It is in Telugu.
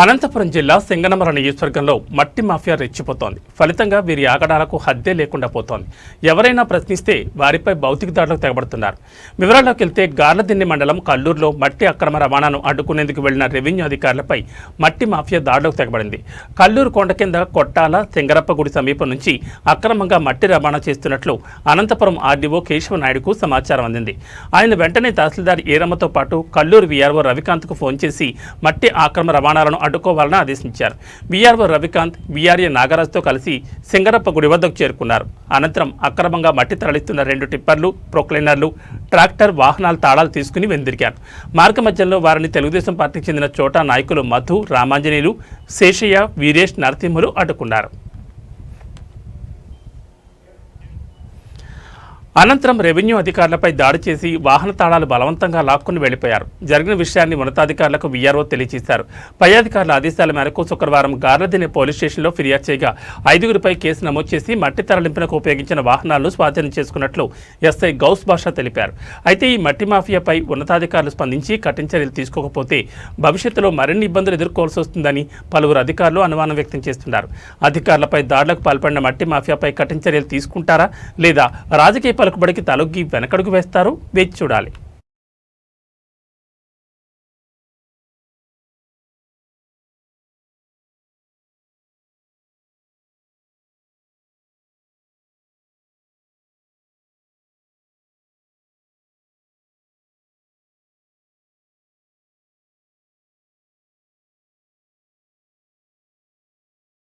అనంతపురం జిల్లా సింగనమర నియోజకవర్గంలో మట్టి మాఫియా రెచ్చిపోతోంది. ఫలితంగా వీరి ఆగడాలకు హద్దే లేకుండా పోతోంది. ఎవరైనా ప్రశ్నిస్తే వారిపై భౌతిక దాడులకు తెగబడుతున్నారు. వివరాల్లోకి వెళ్తే గార్లదిన్ని మండలం కల్లూరులో మట్టి అక్రమ రవాణాను అడ్డుకునేందుకు వెళ్ళిన రెవెన్యూ అధికారులపై మట్టి మాఫియా దాడులకు తెగబడింది. కల్లూరు కొండ కింద కొట్టాల సింగరప్పగుడి సమీపం నుంచి అక్రమంగా మట్టి రవాణా చేస్తున్నట్లు అనంతపురం ఆర్డీఓ కేశవ నాయుడుకు సమాచారం అందింది. ఆయన వెంటనే తహసీల్దార్ ఈరమ్మతో పాటు కల్లూరు వీఆర్ఓ రవికాంత్కు ఫోన్ చేసి మట్టి ఆక్రమ రవాణాలను అడ్డుకోవాలని ఆదేశించారు. వీఆర్ఓ రవికాంత్ వీఆర్ఏ నాగరాజ్తో కలిసి సింగరప్ప గుడి వద్దకు చేరుకున్నారు. అనంతరం అక్రమంగా మట్టి తరలిస్తున్న రెండు టిప్పర్లు ప్రొక్లైనర్లు ట్రాక్టర్ వాహనాల తాళాలు తీసుకుని వెందిరిగారు మార్గ మధ్యంలో వారిని తెలుగుదేశం పార్టీకి చెందిన చోటా నాయకులు మధు రామాంజనేయులు శేషయ్య వీరేష్ నరసింహులు అడ్డుకున్నారు. అనంతరం రెవెన్యూ అధికారులపై దాడి చేసి వాహన తాళాలు బలవంతంగా లాక్కుని వెళ్ళిపోయారు. జరిగిన విషయాన్ని ఉన్నతాధికారులకు వీఆర్ఓ తెలియజేశారు. పై అధికారుల ఆదేశాల మేరకు శుక్రవారం గార్లదినె పోలీస్ స్టేషన్లో ఫిర్యాదు చేయగా ఐదుగురిపై కేసు నమోదు చేసి మట్టి తరలింపునకు ఉపయోగించిన వాహనాలను స్వాధీనం చేసుకున్నట్లు ఎస్ఐ గౌస్ బాషా తెలిపారు. అయితే ఈ మట్టి మాఫియాపై ఉన్నతాధికారులు స్పందించి కఠిన చర్యలు తీసుకోకపోతే భవిష్యత్తులో మరిన్ని ఇబ్బందులు ఎదుర్కోవాల్సి వస్తుందని పలువురు అధికారులు అనుమానం వ్యక్తం చేస్తున్నారు. అధికారులపై దాడులకు పాల్పడిన మట్టి మాఫియాపై కఠిన చర్యలు తీసుకుంటారా లేదా రాజకీయ పలుకుబడికి తలొగ్గి వెనకడుగు వేస్తారు. వేచి చూడాలి.